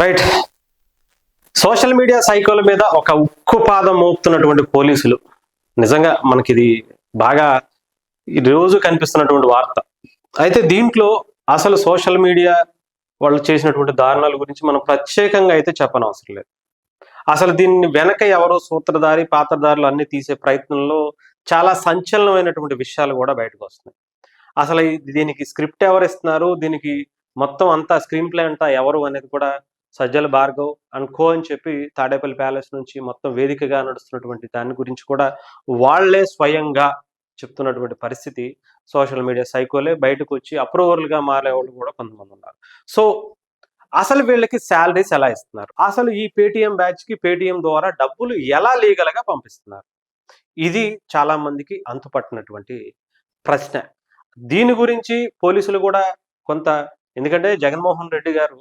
Right social media సైకోల మీద ఒక ఉక్కు పాదం మోపుతున్నటువంటి పోలీసులు. నిజంగా మనకి ఇది బాగా ఈ రోజు కనిపిస్తున్నటువంటి వార్త. అయితే దీంట్లో అసలు సోషల్ మీడియా వాళ్ళు చేసినటువంటి దారుణాల గురించి మనం ప్రత్యేకంగా అయితే చెప్పనవసరం లేదు. అసలు దీన్ని వెనక ఎవరో సూత్రధారి పాత్రధారులు అన్ని తీసే ప్రయత్నంలో చాలా సంచలనమైనటువంటి విషయాలు కూడా బయటకు వస్తున్నాయి. అసలు దీనికి స్క్రిప్ట్ ఎవరు ఇస్తున్నారు? దీనికి మొత్తం అంతా స్క్రీన్ ప్లే అంతా ఎవరు అనేది కూడా సజ్జల భార్గవ్ అండ్ కో అని చెప్పి తాడేపల్లి ప్యాలెస్ నుంచి మొత్తం వేదికగా నడుస్తున్నటువంటి దాని గురించి కూడా వాళ్ళే స్వయంగా చెప్తున్నటువంటి పరిస్థితి. సోషల్ మీడియా సైకోలే బయటకు వచ్చి అప్రూవర్లుగా మారే వాళ్ళు కూడా కొంతమంది ఉన్నారు. సో అసలు వీళ్ళకి శాలరీస్ ఎలా ఇస్తున్నారు? అసలు ఈ పేటిఎం బ్యాచ్కి పేటిఎం ద్వారా డబ్బులు ఎలా లీగల్గా పంపిస్తున్నారు? ఇది చాలా మందికి అంతుపట్టినటువంటి ప్రశ్న. దీని గురించి పోలీసులు కూడా కొంత ఎందుకంటే జగన్మోహన్ రెడ్డి గారు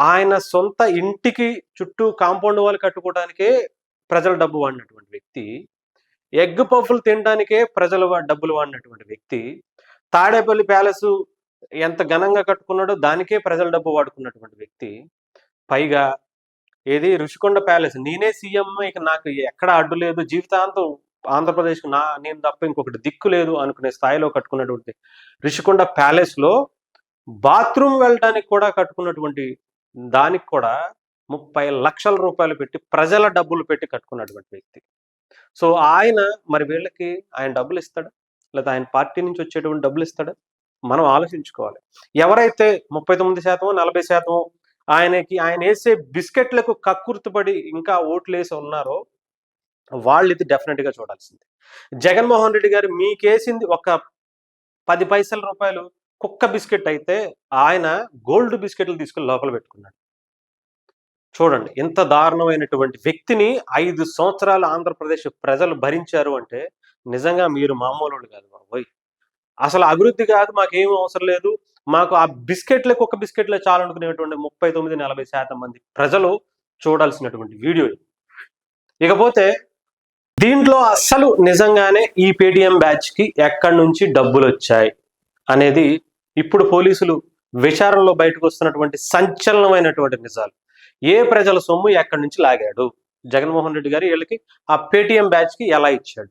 ఆయన సొంత ఇంటికి చుట్టూ కాంపౌండ్ వాళ్ళు కట్టుకోవడానికే ప్రజల డబ్బు వాడినటువంటి వ్యక్తి. ఎగ్ పఫ్లు తినడానికే ప్రజలు డబ్బులు వాడినటువంటి వ్యక్తి. తాడేపల్లి ప్యాలెస్ ఎంత ఘనంగా కట్టుకున్నాడో దానికే ప్రజల డబ్బు వాడుకున్నటువంటి వ్యక్తి. పైగా ఏది? ఋషికొండ ప్యాలెస్. నేనే సీఎం ఇక నాకు ఎక్కడ అడ్డు లేదు. జీవితాంతం ఆంధ్రప్రదేశ్ నా నేను తప్ప ఇంకొకటి దిక్కు లేదు అనుకునే స్థాయిలో కట్టుకున్నటువంటి ఋషికొండ ప్యాలెస్లో బాత్రూమ్ వెళ్ళడానికి కూడా కట్టుకున్నటువంటి దానికి కూడా ముప్పై లక్షల రూపాయలు పెట్టి ప్రజల డబ్బులు పెట్టి కట్టుకున్నటువంటి వ్యక్తి. సో ఆయన మరి వీళ్ళకి ఆయన డబ్బులు ఇస్తాడా? లేదా ఆయన పార్టీ నుంచి వచ్చేటువంటి డబ్బులు ఇస్తాడా? మనం ఆలోచించుకోవాలి. ఎవరైతే ముప్పై తొమ్మిది శాతం నలభై శాతం ఆయనకి ఆయన వేసే బిస్కెట్లకు కక్కుర్తిపడి ఇంకా ఓట్లు వేసి ఉన్నారో వాళ్ళు ఇది డెఫినెట్గా చూడాల్సింది. జగన్మోహన్ రెడ్డి గారు మీకేసింది ఒక పది పైసల రూపాయలు కుక్క బిస్కెట్ అయితే ఆయన గోల్డ్ బిస్కెట్లు తీసుకుని లోపల పెట్టుకున్నాడు. చూడండి ఎంత దారుణమైనటువంటి వ్యక్తిని ఐదు సంవత్సరాలు ఆంధ్రప్రదేశ్ ప్రజలు భరించారు అంటే నిజంగా మీరు మామూలు వాళ్ళు కాదు బాబోయ్. అసలు అభివృద్ధి కాదు మాకేం అవసరం లేదు. మాకు ఆ బిస్కెట్లకు ఒక బిస్కెట్లే చాలు అనుకునేటువంటి ముప్పై తొమ్మిది నలభై శాతం మంది ప్రజలు చూడాల్సినటువంటి వీడియో ఇకపోతే దీంట్లో అస్సలు నిజంగానే ఈ పేటిఎం బ్యాచ్కి ఎక్కడి నుంచి డబ్బులు వచ్చాయి అనేది ఇప్పుడు పోలీసులు విచారణలో బయటకు వస్తున్నటువంటి సంచలనమైనటువంటి నిజాలు. ఏ ప్రజల సొమ్ము ఎక్కడి నుంచి లాగాడు? జగన్మోహన్ రెడ్డి గారు వీళ్ళకి ఆ పేటిఎం బ్యాచ్కి ఎలా ఇచ్చాడు?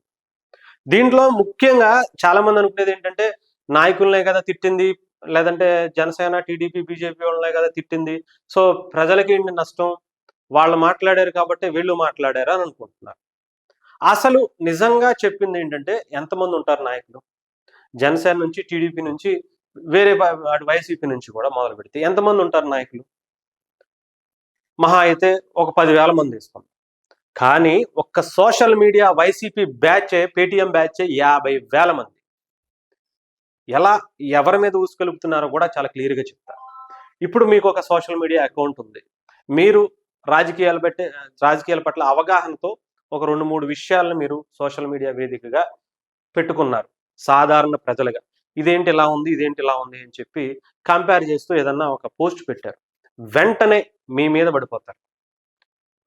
దీంట్లో ముఖ్యంగా చాలా మంది అనుకునేది ఏంటంటే నాయకులనే కదా తిట్టింది లేదంటే జనసేన టీడీపీ బీజేపీ వాళ్ళనే కదా తిట్టింది. సో ప్రజలకి ఏంటి నష్టం? వాళ్ళు మాట్లాడారు కాబట్టి వీళ్ళు మాట్లాడారు అని అనుకుంటున్నారు. అసలు నిజంగా చెప్పింది ఏంటంటే ఎంతమంది ఉంటారు నాయకులు? జనసేన నుంచి టీడీపీ నుంచి వేరే పా- వైసీపీ నుంచి కూడా మొదలు పెడితే ఎంతమంది ఉంటారు నాయకులు? మహా అయితే ఒక పదివేల మంది వేసుకోండి కానీ ఒక్క social media YCP batch Paytm batch యాభై వేల మంది. ఎలా ఎవరి మీద ఊసుకెలుపుతున్నారో కూడా చాలా క్లియర్గా చెప్తారు ఇప్పుడు మీకు ఒక సోషల్ మీడియా అకౌంట్ ఉంది. మీరు రాజకీయాలు పెట్టే రాజకీయాల పట్ల అవగాహనతో ఒక రెండు మూడు విషయాలను మీరు సోషల్ మీడియా వేదికగా పెట్టుకున్నారు. సాధారణ ప్రజలుగా. ఇదేంటి ఇలా ఉంది ఇదేంటి ఇలా ఉంది అని చెప్పి కంపేర్ చేస్తూ ఏదన్నా ఒక పోస్ట్ పెట్టారు. వెంటనే మీ మీద పడిపోతారు.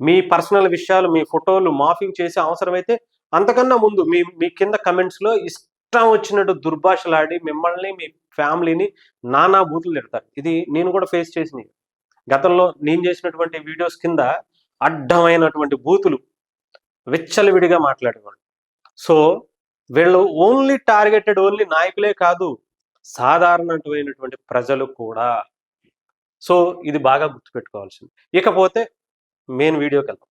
మీ పర్సనల్ విషయాలు మీ ఫోటోలు మాఫింగ్ చేసే అవసరమైతే అంతకన్నా ముందు మీ మీ కింద కమెంట్స్లో ఇష్టం వచ్చినట్టు దుర్భాషలాడి మిమ్మల్ని మీ ఫ్యామిలీని నానా బూతులు తిడతారు. ఇది నేను కూడా ఫేస్ చేసిన గతంలో నేను చేసినటువంటి వీడియోస్ కింద అడ్డమైనటువంటి బూతులు విచ్చలవిడిగా మాట్లాడేవాళ్ళు. సో వీళ్ళు ఓన్లీ టార్గెటెడ్ ఓన్లీ నాయకులే కాదు సాధారణమైనటువంటి ప్రజలు కూడా. సో ఇది బాగా గుర్తుపెట్టుకోవాల్సింది. ఇకపోతే మెయిన్ వీడియోకి వెళ్దాం.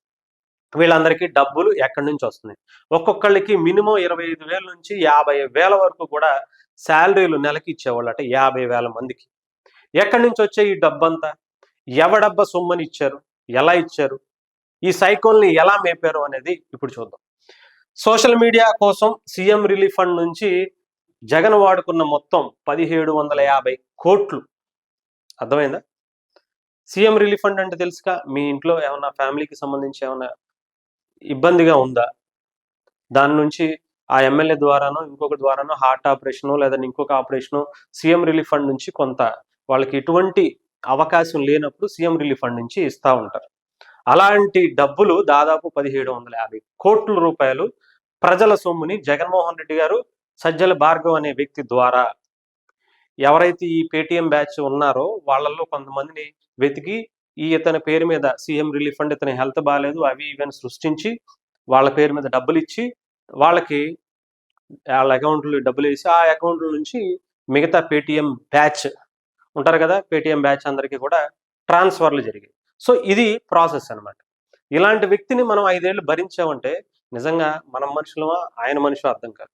వీళ్ళందరికీ డబ్బులు ఎక్కడి నుంచి వస్తున్నాయి? ఒక్కొక్కళ్ళకి మినిమం ఇరవై ఐదు వేల నుంచి యాభై వేల వరకు కూడా శాలరీలు నెలకి ఇచ్చేవాళ్ళు అంటే యాభై వేల మందికి. ఎక్కడి నుంచి వచ్చే ఈ డబ్బంతా? ఎవడబ్బ సొమ్మని ఇచ్చారు? ఎలా ఇచ్చారు? ఈ సైకోల్ని ఎలా మేపారు అనేది ఇప్పుడు చూద్దాం. సోషల్ మీడియా కోసం సీఎం రిలీఫ్ ఫండ్ నుంచి జగన్ వాడుకున్న మొత్తం పదిహేడు వందల యాభై కోట్లు. అర్థమైందా? సీఎం రిలీఫ్ ఫండ్ అంటే తెలుసుగా మీ ఇంట్లో ఏమన్నా ఫ్యామిలీకి సంబంధించి ఏమన్నా ఇబ్బందిగా ఉందా? దాని నుంచి ఆ ఎమ్మెల్యే ద్వారానో ఇంకొక ద్వారానో హార్ట్ ఆపరేషను లేదా ఇంకొక ఆపరేషను సీఎం రిలీఫ్ ఫండ్ నుంచి కొంత వాళ్ళకి ఎటువంటి అవకాశం లేనప్పుడు సీఎం రిలీఫ్ ఫండ్ నుంచి ఇస్తా ఉంటారు. అలాంటి డబ్బులు దాదాపు పదిహేడు వందల యాభై కోట్ల రూపాయలు ప్రజల సొమ్ముని జగన్మోహన్ రెడ్డి గారు సజ్జల భార్గవ్ అనే వ్యక్తి ద్వారా ఎవరైతే ఈ పేటిఎం బ్యాచ్ ఉన్నారో వాళ్ళల్లో కొంతమందిని వెతికి ఈ ఇతని పేరు మీద సీఎం రిలీఫ్ ఫండ్ ఇతని హెల్త్ బాగాలేదు అవి ఇవన్నీ సృష్టించి వాళ్ళ పేరు మీద డబ్బులు ఇచ్చి వాళ్ళకి వాళ్ళ అకౌంట్లో డబ్బులు వేసి ఆ అకౌంట్ల నుంచి మిగతా పేటిఎం బ్యాచ్ ఉంటారు కదా పేటిఎం బ్యాచ్ అందరికీ కూడా ట్రాన్స్ఫర్లు జరిగాయి. సో ఇది ప్రాసెస్ అన్నమాట. ఇలాంటి వ్యక్తిని మనం ఐదేళ్ళు భరించామంటే నిజంగా మనం మనుషులమా? ఆయన మనిషి అర్థం కాదు.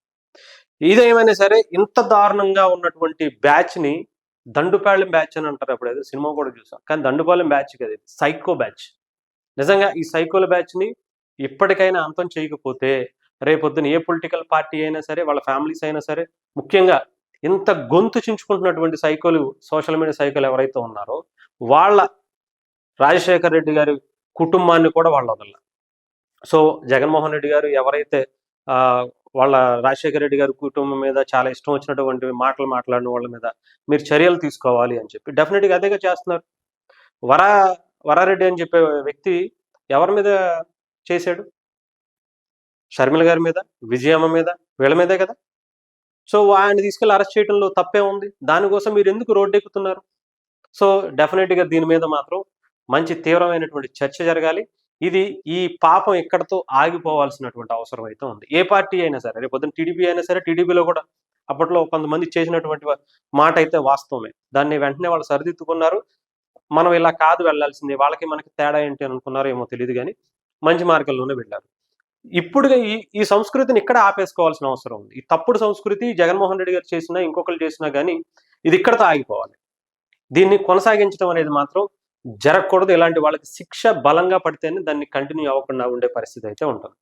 ఇదేమైనా సరే ఇంత దారుణంగా ఉన్నటువంటి బ్యాచ్ని దండుపాళెం బ్యాచ్ అని అంటారు అప్పుడు ఏదో సినిమా కూడా చూసాం. కానీ దండుపాలెం బ్యాచ్ కదా ఇది. Psycho batch. నిజంగా ఈ సైకోల బ్యాచ్ని ఇప్పటికైనా అంతం చేయకపోతే రేపొద్దున ఏ పొలిటికల్ పార్టీ అయినా సరే వాళ్ళ ఫ్యామిలీస్ అయినా సరే ముఖ్యంగా ఇంత గొంతు చించుకుంటున్నటువంటి సైకోలు సోషల్ మీడియా సైకోలు ఎవరైతే ఉన్నారో వాళ్ళ రాజశేఖర్ రెడ్డి గారి కుటుంబాన్ని కూడా వాళ్ళు వదలరు. సో జగన్మోహన్ రెడ్డి గారు ఎవరైతే వాళ్ళ రాజశేఖర రెడ్డి గారి కుటుంబం మీద చాలా ఇష్టం వచ్చినటువంటి మాటలు మాట్లాడిన వాళ్ళ మీద మీరు చర్యలు తీసుకోవాలి అని చెప్పి డెఫినెట్గా అదేగా చేస్తున్నారు. వరా వరారెడ్డి అని చెప్పే వ్యక్తి ఎవరి మీద చేశాడు? షర్మిల గారి మీద విజయమ్మ మీద వీళ్ళ మీదే కదా? సో ఆయన తీసుకెళ్ళి అరెస్ట్ చేయడంలో తప్పే ఉంది. దానికోసం మీరు ఎందుకు రోడ్డు ఎక్కుతున్నారు సో డెఫినెట్గా దీని మీద మాత్రం మంచి తీవ్రమైనటువంటి చర్చ జరగాలి. ఇది ఈ పాపం ఎక్కడతో ఆగిపోవాల్సినటువంటి అవసరం అయితే ఉంది. ఏ పార్టీ అయినా సరే రేపు పొద్దున్న టీడీపీ అయినా సరే టీడీపీలో కూడా అప్పట్లో కొంతమంది చేసినటువంటి మాట అయితే వాస్తవమే. దాన్ని వెంటనే వాళ్ళు సరిదిద్దుకున్నారు. మనం ఇలా కాదు వెళ్ళాల్సింది వాళ్ళకి మనకి తేడా ఏంటి అని అనుకున్నారో ఏమో తెలియదు కానీ మంచి మార్గంలోనే వెళ్ళారు. ఇప్పుడుగా ఈ ఈ సంస్కృతిని ఇక్కడ ఆపేసుకోవాల్సిన అవసరం ఉంది. ఈ తప్పుడు సంస్కృతి జగన్మోహన్ రెడ్డి గారు చేసినా ఇంకొకరు చేసినా కానీ ఇది ఇక్కడతో ఆగిపోవాలి. దీన్ని కొనసాగించడం అనేది మాత్రం జరగకూడదు. ఇలాంటి వాళ్ళకి శిక్ష బలంగా పడితేనే దాన్ని కంటిన్యూ అవ్వకుండా ఉండే పరిస్థితి అయితే ఉంటుంది.